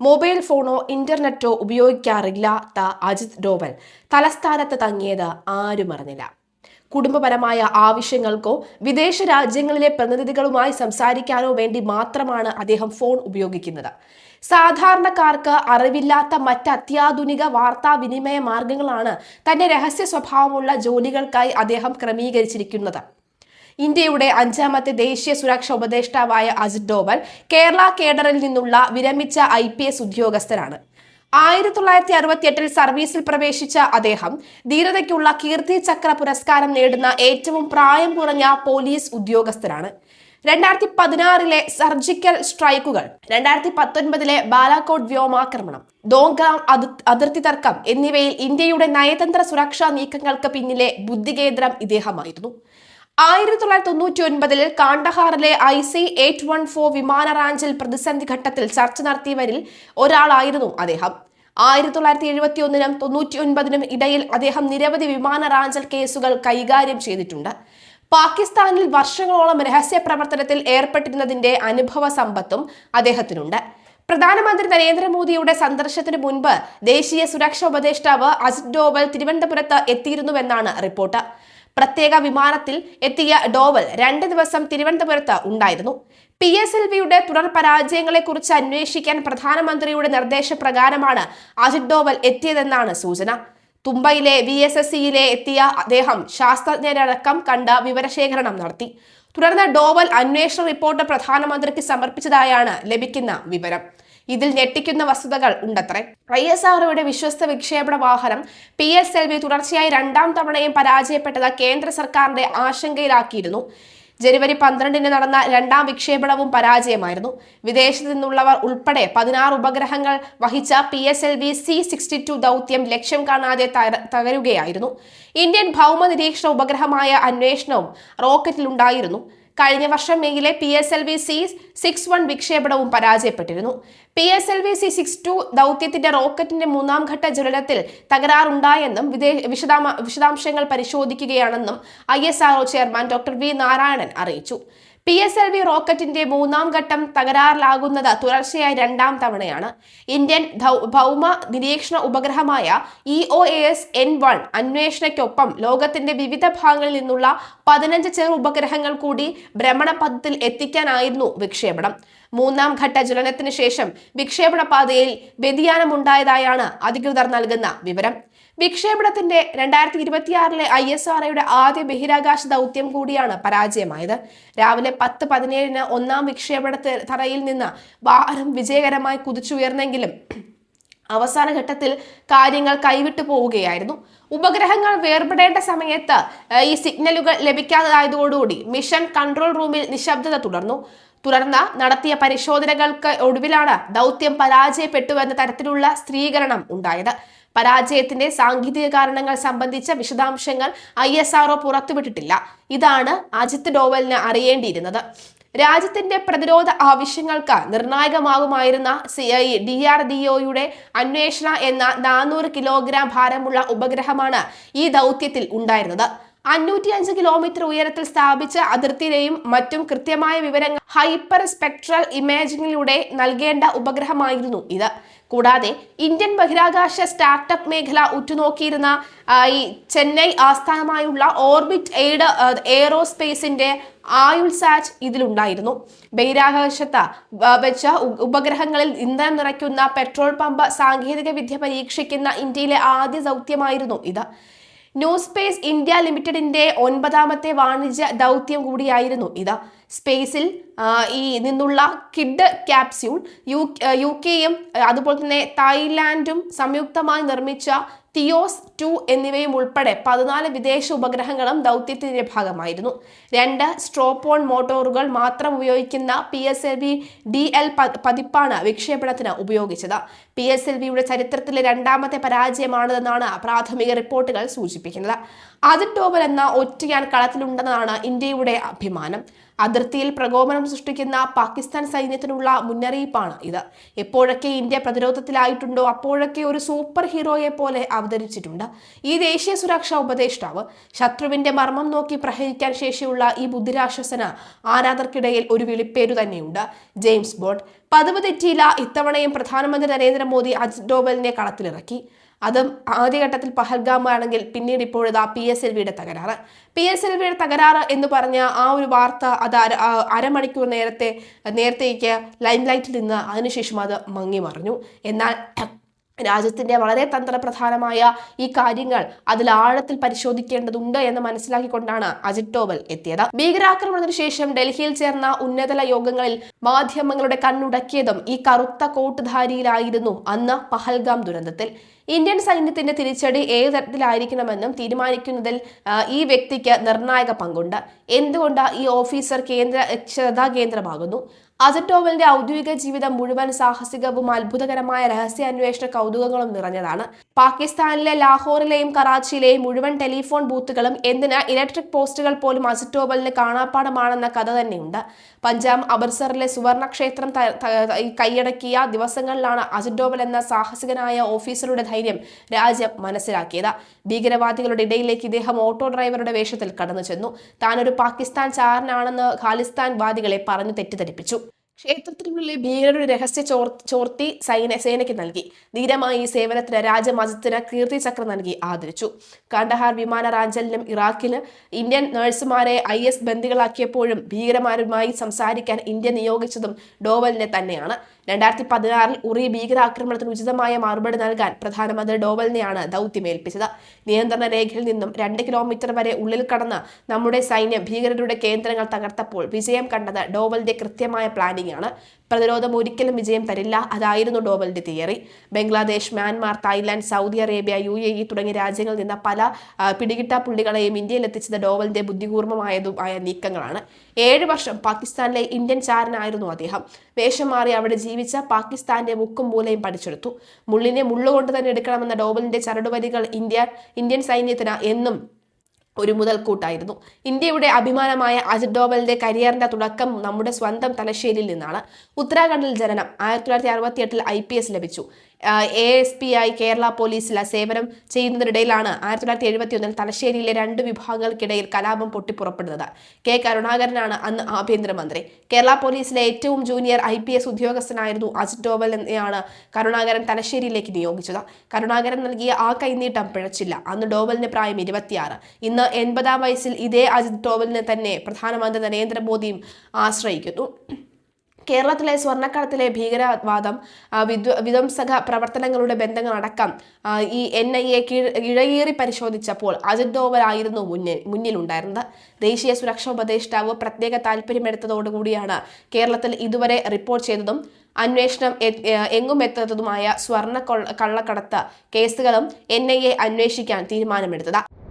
Mobile ഫോണോ ഇന്റർനെറ്റോ ഉപയോഗിക്കാറില്ലാത്ത അജിത് ഡോവൽ തലസ്ഥാനത്ത് തങ്ങിയത് ആരും അറിഞ്ഞില്ല. കുടുംബപരമായ ആവശ്യങ്ങൾക്കോ വിദേശ രാജ്യങ്ങളിലെ പ്രതിനിധികളുമായി സംസാരിക്കാനോ വേണ്ടി മാത്രമാണ് അദ്ദേഹം ഫോൺ ഉപയോഗിക്കുന്നത്. സാധാരണക്കാർക്ക് അറിവില്ലാത്ത മറ്റ് അത്യാധുനിക വാർത്താവിനിമയ മാർഗങ്ങളാണ് തന്റെ രഹസ്യ സ്വഭാവമുള്ള ജോലികൾക്കായി അദ്ദേഹം ക്രമീകരിച്ചിരിക്കുന്നത്. ഇന്ത്യയുടെ അഞ്ചാമത്തെ ദേശീയ സുരക്ഷാ ഉപദേഷ്ടാവായ അജിത് ഡോവൽ കേരള കേഡറിൽ നിന്നുള്ള വിരമിച്ച ഐ പി എസ് ഉദ്യോഗസ്ഥരാണ് ആയിരത്തി തൊള്ളായിരത്തി അറുപത്തിയെട്ടിൽ സർവീസിൽ പ്രവേശിച്ച അദ്ദേഹം ധീരതയ്ക്കുള്ള കീർത്തി ചക്ര പുരസ്കാരം നേടുന്ന ഏറ്റവും പ്രായം കുറഞ്ഞ പോലീസ് ഉദ്യോഗസ്ഥരാണ് രണ്ടായിരത്തി പതിനാറിലെ സർജിക്കൽ സ്ട്രൈക്കുകൾ രണ്ടായിരത്തി പത്തൊൻപതിലെ ബാലാകോട്ട് വ്യോമാക്രമണം ദോങ്കാം അതിർത്തി തർക്കം എന്നിവയിൽ ഇന്ത്യയുടെ നയതന്ത്ര സുരക്ഷാ നീക്കങ്ങൾക്ക് പിന്നിലെ ബുദ്ധികേന്ദ്രം ഇദ്ദേഹമായിരുന്നു. ആയിരത്തി തൊള്ളായിരത്തി തൊണ്ണൂറ്റി ഒൻപതിൽ കാണ്ടഹാറിലെ I C eight one four വിമാന റാഞ്ചിൽ പ്രതിസന്ധി ഘട്ടത്തിൽ ചർച്ച നടത്തിയവരിൽ ഒരാളായിരുന്നു അദ്ദേഹം. ആയിരത്തി തൊള്ളായിരത്തി എഴുപത്തി ഒന്നിനും തൊണ്ണൂറ്റി ഒൻപതിനും ഇടയിൽ അദ്ദേഹം നിരവധി വിമാന റാഞ്ചൽ കേസുകൾ കൈകാര്യം ചെയ്തിട്ടുണ്ട്. പാകിസ്ഥാനിൽ വർഷങ്ങളോളം രഹസ്യ പ്രവർത്തനത്തിൽ ഏർപ്പെട്ടിരുന്നതിന്റെ അനുഭവ സമ്പത്തും അദ്ദേഹത്തിനുണ്ട്. പ്രധാനമന്ത്രി നരേന്ദ്രമോദിയുടെ സന്ദർശനത്തിന് മുൻപ് ദേശീയ സുരക്ഷാ ഉപദേഷ്ടാവ് അജിത് ഡോവൽ തിരുവനന്തപുരത്ത് എത്തിയിരുന്നുവെന്നാണ് റിപ്പോർട്ട്. പ്രത്യേക വിമാനത്തിൽ എത്തിയ ഡോവൽ രണ്ട് ദിവസം തിരുവനന്തപുരത്ത് ഉണ്ടായിരുന്നു. പി എസ് എൽ വിയുടെ തുടർ പരാജയങ്ങളെക്കുറിച്ച് അന്വേഷിക്കാൻ പ്രധാനമന്ത്രിയുടെ നിർദ്ദേശപ്രകാരമാണ് അജിത് ഡോവൽ എത്തിയതെന്നാണ് സൂചന. തുമ്പയിലെ വി എസ് എസ് സിയിലെ എത്തിയ അദ്ദേഹം ശാസ്ത്രജ്ഞരടക്കം കണ്ട വിവരശേഖരണം നടത്തി. തുടർന്ന് ഡോവൽ അന്വേഷണ റിപ്പോർട്ട് പ്രധാനമന്ത്രിക്ക് സമർപ്പിച്ചതായാണ് ലഭിക്കുന്ന വിവരം. ഇതിൽ ഞെട്ടിക്കുന്ന വസ്തുതകൾ ഉണ്ടത്രേ. ഐ എസ് ആർഒയുടെ വിശ്വസ്ത വിക്ഷേപണ വാഹനം പി എസ് എൽ വി തുടർച്ചയായി രണ്ടാം തവണയും പരാജയപ്പെട്ടത് കേന്ദ്ര സർക്കാരിന്റെ ആശങ്കയിലാക്കിയിരുന്നു. ജനുവരി പന്ത്രണ്ടിന് നടന്ന രണ്ടാം വിക്ഷേപണവും പരാജയമായിരുന്നു. വിദേശത്തു നിന്നുള്ളവർ ഉൾപ്പെടെ പതിനാറ് ഉപഗ്രഹങ്ങൾ വഹിച്ച P S L V C sixty two ദൗത്യം ലക്ഷ്യം കാണാതെ തകരുകയായിരുന്നു. ഇന്ത്യൻ ഭൗമ നിരീക്ഷണ ഉപഗ്രഹമായ അന്വേഷണവും റോക്കറ്റിലുണ്ടായിരുന്നു. കഴിഞ്ഞ വർഷം മെയ്യിലെ P S L V C six one വിക്ഷേപണവും പരാജയപ്പെട്ടിരുന്നു. P S L V C six two ദൗത്യത്തിന്റെ റോക്കറ്റിന്റെ മൂന്നാം ഘട്ട ജ്വലനത്തിൽ തകരാറുണ്ടായെന്നും വിശദാംശങ്ങൾ പരിശോധിക്കുകയാണെന്നും I S chairman doctor V Narayanan അറിയിച്ചു. പി എസ് എൽ വി റോക്കറ്റിന്റെ മൂന്നാം ഘട്ടം തകരാറിലാകുന്നത് തുടർച്ചയായി രണ്ടാം തവണയാണ്. ഇന്ത്യൻ ഭൗമ നിരീക്ഷണ ഉപഗ്രഹമായ E O S N one അന്വേഷണയ്ക്കൊപ്പം ലോകത്തിന്റെ വിവിധ ഭാഗങ്ങളിൽ നിന്നുള്ള പതിനഞ്ച് ചെറു ഉപഗ്രഹങ്ങൾ കൂടി ഭ്രമണപഥത്തിൽ എത്തിക്കാനായിരുന്നു വിക്ഷേപണം. മൂന്നാം ഘട്ട ജ്വലനത്തിന് ശേഷം വിക്ഷേപണ പാതയിൽ വ്യതിയാനമുണ്ടായതായാണ് അധികൃതർ നൽകുന്ന വിവരം. വിക്ഷേപണത്തിന്റെ രണ്ടായിരത്തി ഇരുപത്തിയാറിലെ ഐ എസ് ആർ ഐയുടെ ആദ്യ ബഹിരാകാശ ദൗത്യം കൂടിയാണ് പരാജയമായത്. രാവിലെ പത്ത് പതിനേഴിന് ഒന്നാം വിക്ഷേപണ തറയിൽ നിന്ന് വാഹനം വിജയകരമായി കുതിച്ചുയർന്നെങ്കിലും അവസാന ഘട്ടത്തിൽ കാര്യങ്ങൾ കൈവിട്ടു പോവുകയായിരുന്നു. ഉപഗ്രഹങ്ങൾ വേർപെടേണ്ട സമയത്ത് ഈ സിഗ്നലുകൾ ലഭിക്കാതായതോടുകൂടി മിഷൻ കൺട്രോൾ റൂമിൽ നിശബ്ദത തുടർന്നു. തുടർന്ന് നടത്തിയ പരിശോധനകൾക്ക് ഒടുവിലാണ് ദൗത്യം പരാജയപ്പെട്ടുവെന്ന തരത്തിലുള്ള സ്ഥിരീകരണം ഉണ്ടായത്. പരാജയത്തിന്റെ സാങ്കേതിക കാരണങ്ങൾ സംബന്ധിച്ച വിശദാംശങ്ങൾ ഐ എസ് ആർഒ പുറത്തുവിട്ടിട്ടില്ല. ഇതാണ് അജിത് ഡോവലിന് അറിയേണ്ടിയിരുന്നത്. രാജ്യത്തിന്റെ പ്രതിരോധ ആവശ്യങ്ങൾക്ക് നിർണായകമാകുമായിരുന്ന C I D R D ഒയുടെ അന്വേഷണ എന്ന നാനൂറ് കിലോഗ്രാം ഭാരമുള്ള ഉപഗ്രഹമാണ് ഈ ദൗത്യത്തിൽ ഉണ്ടായിരുന്നത്. അഞ്ഞൂറ്റി അഞ്ച് കിലോമീറ്റർ ഉയരത്തിൽ സ്ഥാപിച്ച അതിർത്തിയിലെയും മറ്റും കൃത്യമായ വിവരങ്ങൾ ഹൈപ്പർ സ്പെക്ട്രൽ ഇമേജിംഗിലൂടെ നൽകേണ്ട ഉപഗ്രഹമായിരുന്നു ഇത്. കൂടാതെ ഇന്ത്യൻ ബഹിരാകാശ സ്റ്റാർട്ടപ്പ് മേഖല ഉറ്റുനോക്കിയിരുന്ന ഈ ചെന്നൈ ആസ്ഥാനമായുള്ള ഓർബിറ്റ് എയ്ഡ് എയറോസ്പേസിന്റെ ആയുൾസാച്ച് ഇതിലുണ്ടായിരുന്നു. ബഹിരാകാശത്ത് വെച്ച ഉപഗ്രഹങ്ങളിൽ ഇന്ധനം നിറയ്ക്കുന്ന പെട്രോൾ പമ്പ് സാങ്കേതിക വിദ്യ പരീക്ഷിക്കുന്ന ഇന്ത്യയിലെ ആദ്യ ദൗത്യമായിരുന്നു ഇത്. ന്യൂ സ്പേസ് ഇന്ത്യ ലിമിറ്റഡിന്റെ ഒൻപതാമത്തെ വാണിജ്യ ദൗത്യം കൂടിയായിരുന്നു ഇത്. സ്പേസിൽ ഈ നിന്നുള്ള കിഡ് ക്യാപ്സ്യൂൾ യു യു കെയും അതുപോലെ തന്നെ തായ്ലാൻഡും സംയുക്തമായി നിർമ്മിച്ച തിയോസ് ടു എന്നിവയും ഉൾപ്പെടെ പതിനാല് വിദേശ ഉപഗ്രഹങ്ങളും ദൗത്യത്തിന്റെ ഭാഗമായിരുന്നു. രണ്ട് സ്ട്രോപ്പോൺ മോട്ടോറുകൾ മാത്രം ഉപയോഗിക്കുന്ന P S L V D L പതിപ്പാണ് വിക്ഷേപണത്തിന് ഉപയോഗിച്ചത്. പി എസ് എൽ വിയുടെ ചരിത്രത്തിലെ രണ്ടാമത്തെ പരാജയമാണിതെന്നാണ് പ്രാഥമിക റിപ്പോർട്ടുകൾ സൂചിപ്പിക്കുന്നത്. ഡോവൽ എന്ന ഒറ്റയാൻ കളത്തിലുണ്ടെന്നാണ് ഇന്ത്യയുടെ അഭിമാനം. അതിർത്തിയിൽ പ്രകോപനം സൃഷ്ടിക്കുന്ന പാകിസ്ഥാൻ സൈന്യത്തിനുള്ള മുന്നറിയിപ്പാണ് ഇത്. എപ്പോഴൊക്കെ ഇന്ത്യ പ്രതിരോധത്തിലായിട്ടുണ്ടോ അപ്പോഴൊക്കെ ഒരു സൂപ്പർ ഹീറോയെ പോലെ അവതരിച്ചിട്ടുണ്ട്. ഈ ദേശീയ സുരക്ഷാ ഉപദേഷ്ടാവ് ശത്രുവിന്റെ മർമ്മം നോക്കി പ്രഹരിക്കാൻ ശേഷിയുള്ള ഈ ബുദ്ധിരാശ്വസന ആരാധർക്കിടയിൽ ഒരു വിളിപ്പേരു തന്നെയുണ്ട്. ജെയിംസ് ബോണ്ട് പതിവ് തെറ്റിയില്ല ഇത്തവണയും പ്രധാനമന്ത്രി നരേന്ദ്രമോദി അജിത് ഡോവലിനെ കളത്തിലിറക്കി. അതും ആദ്യഘട്ടത്തിൽ പഹൽഗാമാണെങ്കിൽ പിന്നീട് ഇപ്പോഴതാ പി എസ് എൽ വിയുടെ തകരാറ്. പി എസ് എൽ വിയുടെ തകരാറ് എന്ന് പറഞ്ഞ ആ ഒരു വാർത്ത അത് അര അരമണിക്കൂർ നേരത്തെ നേരത്തേക്ക് ലൈം ലൈറ്റിൽ നിന്ന് അതിനുശേഷം അത് മങ്ങി മറിഞ്ഞു എന്നാൽ രാജ്യത്തിന്റെ വളരെ തന്ത്രപ്രധാനമായ ഈ കാര്യങ്ങൾ അതിൽ ആഴത്തിൽ പരിശോധിക്കേണ്ടതുണ്ട് എന്ന് മനസ്സിലാക്കിക്കൊണ്ടാണ് അജിത് ഡോവൽ എത്തിയത്. ഭീകരാക്രമണത്തിന് ശേഷം ഡൽഹിയിൽ ചേർന്ന ഉന്നതല യോഗങ്ങളിൽ മാധ്യമങ്ങളുടെ കണ്ണുടക്കിയതും ഈ കറുത്ത കോട്ടുധാരിയിലായിരുന്നു അന്ന് പഹൽഗാം ദുരന്തത്തിൽ. ഇന്ത്യൻ സൈന്യത്തിന്റെ തിരിച്ചടി ഏത് തരത്തിലായിരിക്കണമെന്നും തീരുമാനിക്കുന്നതിൽ ഈ വ്യക്തിക്ക് നിർണായക പങ്കുണ്ട്. എന്തുകൊണ്ട് ഈ ഓഫീസർ കേന്ദ്ര ശ്രദ്ധാകേന്ദ്രമാകുന്നു? അജിത് ഡോവലിന്റെ ഔദ്യോഗിക ജീവിതം മുഴുവൻ സാഹസികവും അത്ഭുതകരമായ രഹസ്യാന്വേഷണ കൗതുകങ്ങളും നിറഞ്ഞതാണ്. പാകിസ്ഥാനിലെ ലാഹോറിലെയും കറാച്ചിയിലെയും മുഴുവൻ ടെലിഫോൺ ബൂത്തുകളും എന്തിന് ഇലക്ട്രിക് പോസ്റ്റുകൾ പോലും അസറ്റോവലിന് കാണാപ്പാടമാണെന്ന കഥ തന്നെയുണ്ട്. പഞ്ചാബ് അമൃത്സറിലെ സുവർണ ക്ഷേത്രം ത- ത- ഈ കൈയടക്കിയ ദിവസങ്ങളിലാണ് അസറ്റോവൽ എന്ന സാഹസികനായ ഓഫീസറുടെ ധൈര്യം രാജ്യം മനസ്സിലാക്കിയത്. ഭീകരവാദികളുടെ ഇടയിലേക്ക് ഇദ്ദേഹം ഓട്ടോ ഡ്രൈവറുടെ വേഷത്തിൽ കടന്നു ചെന്നു താനൊരു പാകിസ്ഥാൻ ചാരനാണെന്ന് ഖാലിസ്ഥാൻ വാദികളെ പറഞ്ഞു തെറ്റിദ്ധരിപ്പിച്ചു. ക്ഷേത്രത്തിനുള്ളിൽ ഭീകരരുടെ രഹസ്യ ചോർ ചോർത്തി സൈന സേനയ്ക്ക് നൽകി. ധീരമായി സേവനത്തിന് രാജമതത്തിന് കീർത്തി ചക്ര നൽകി ആദരിച്ചു. കാണ്ഡഹാർ വിമാന റാഞ്ചലിനും ഇറാഖിന് ഇന്ത്യൻ നഴ്സുമാരെ ഐ എസ് ബന്ദികളാക്കിയപ്പോഴും ഭീകരമാരുമായി സംസാരിക്കാൻ ഇന്ത്യ നിയോഗിച്ചതും ഡോവലിനെ തന്നെയാണ്. രണ്ടായിരത്തി പതിനാറിൽ ഉറി ഭീകരാക്രമണത്തിന് ഉചിതമായ മറുപടി നൽകാൻ പ്രധാനമന്ത്രി ഡോവലിനെയാണ് ദൗത്യമേൽപ്പിച്ചത്. നിയന്ത്രണ രേഖയിൽ നിന്നും രണ്ട് കിലോമീറ്റർ വരെ ഉള്ളിൽ കടന്ന് നമ്മുടെ സൈന്യം ഭീകരരുടെ കേന്ദ്രങ്ങൾ തകർത്തപ്പോൾ വിജയം കണ്ടത് ഡോവലിന്റെ കൃത്യമായ പ്ലാനിംഗ് ആണ് പ്രതിരോധം ഒരിക്കലും വിജയം തരില്ല. അതായിരുന്നു ഡോവലിന്റെ theory. Bangladesh Myanmar Thailand Saudi Arabia U A E തുടങ്ങിയ രാജ്യങ്ങളിൽ നിന്ന് പല പിടികിട്ട പുള്ളികളെയും ഇന്ത്യയിൽ എത്തിച്ചത് ഡോവലിന്റെ ബുദ്ധിപൂർവമായതുമായ നീക്കങ്ങളാണ്. ഏഴ് വർഷം പാകിസ്ഥാനിലെ ഇന്ത്യൻ ചാരനായിരുന്നു അദ്ദേഹം. വേഷം മാറി അവിടെ ജീവിച്ച പാകിസ്ഥാന്റെ മുക്കും മൂലയും പഠിച്ചെടുത്തു. മുള്ളിനെ മുള്ളുകൊണ്ട് തന്നെ എടുക്കണമെന്ന ഡോവലിന്റെ ചരടുവരികൾ ഇന്ത്യ ഇന്ത്യൻ സൈന്യത്തിന് എന്നും ഒരു മുതൽക്കൂട്ടായിരുന്നു. ഇന്ത്യയുടെ അഭിമാനമായ അജിത് ഡോവലിന്റെ കരിയറിന്റെ തുടക്കം നമ്മുടെ സ്വന്തം തലശ്ശേരിയിൽ നിന്നാണ്. ഉത്തരാഖണ്ഡിൽ ജനനം ആയിരത്തി തൊള്ളായിരത്തി അറുപത്തി എട്ടിൽ ഐ പി എസ് ലഭിച്ചു. എ എസ് പി ആയി കേരള പോലീസിൽ സേവനം ചെയ്യുന്നതിനിടയിലാണ് ആയിരത്തി തൊള്ളായിരത്തി എഴുപത്തി ഒന്നിൽ തലശ്ശേരിയിലെ രണ്ട് വിഭാഗങ്ങൾക്കിടയിൽ കലാപം പൊട്ടിപ്പുറപ്പെടുന്നത്. കെ. കരുണാകരനാണ് അന്ന് ആഭ്യന്തരമന്ത്രി. കേരള പോലീസിലെ ഏറ്റവും ജൂനിയർ ഐ പി എസ് ഉദ്യോഗസ്ഥനായിരുന്നു അജിത് ഡോവൽ എന്നെയാണ് കരുണാകരൻ തലശ്ശേരിയിലേക്ക് നിയോഗിച്ചത്. കരുണാകരൻ നൽകിയ ആ കൈനീട്ടം പിഴച്ചില്ല. അന്ന് ഡോവലിന് പ്രായം ഇരുപത്തിയാറ്. ഇന്ന് എൺപതാം വയസ്സിൽ ഇതേ അജിത് ഡോവലിനെ തന്നെ പ്രധാനമന്ത്രി നരേന്ദ്രമോദിയും ആശ്രയിക്കുന്നു. കേരളത്തിലെ സ്വർണക്കടത്തിലെ ഭീകരവാദം വിദ്വ വിധ്വ വിധ്വംസക പ്രവർത്തനങ്ങളുടെ ബന്ധങ്ങളടക്കം ഈ എൻ ഐ എ ഇഴയേറി പരിശോധിച്ചപ്പോൾ അജിത് ഡോവൽ ആയിരുന്നു മുന്നിൽ മുന്നിലുണ്ടായിരുന്നത്. ദേശീയ സുരക്ഷാ ഉപദേഷ്ടാവ് പ്രത്യേക താല്പര്യമെടുത്തതോടുകൂടിയാണ് കേരളത്തിൽ ഇതുവരെ റിപ്പോർട്ട് ചെയ്തതും അന്വേഷണം എങ്ങും എത്താത്തതുമായ സ്വർണ കൊള്ള- കള്ളക്കടത്ത് കേസുകളും എൻ ഐ എ അന്വേഷിക്കാൻ തീരുമാനമെടുത്തത്.